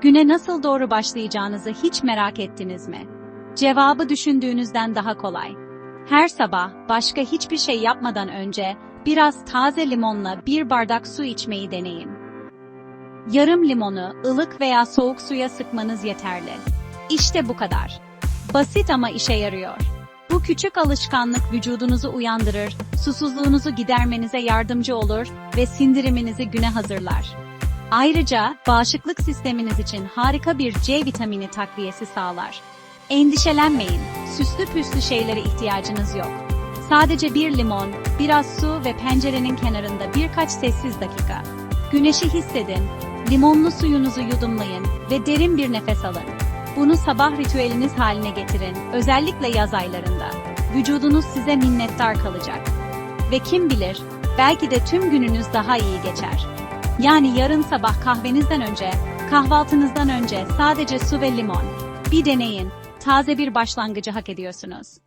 Güne nasıl doğru başlayacağınızı hiç merak ettiniz mi? Cevabı düşündüğünüzden daha kolay. Her sabah başka hiçbir şey yapmadan önce biraz taze limonla bir bardak su içmeyi deneyin. Yarım limonu ılık veya soğuk suya sıkmanız yeterli. İşte bu kadar. Basit ama işe yarıyor. Bu küçük alışkanlık vücudunuzu uyandırır, susuzluğunuzu gidermenize yardımcı olur ve sindiriminizi güne hazırlar. Ayrıca bağışıklık sisteminiz için harika bir C vitamini takviyesi sağlar. Endişelenmeyin, süslü püslü şeylere ihtiyacınız yok. Sadece bir limon, biraz su ve pencerenin kenarında birkaç sessiz dakika. Güneşi hissedin, limonlu suyunuzu yudumlayın ve derin bir nefes alın. Bunu sabah ritüeliniz haline getirin, özellikle yaz aylarında. Vücudunuz size minnettar kalacak. Ve kim bilir, belki de tüm gününüz daha iyi geçer. Yani yarın sabah kahvenizden önce, kahvaltınızdan önce sadece su ve limon. Bir deneyin, taze bir başlangıcı hak ediyorsunuz.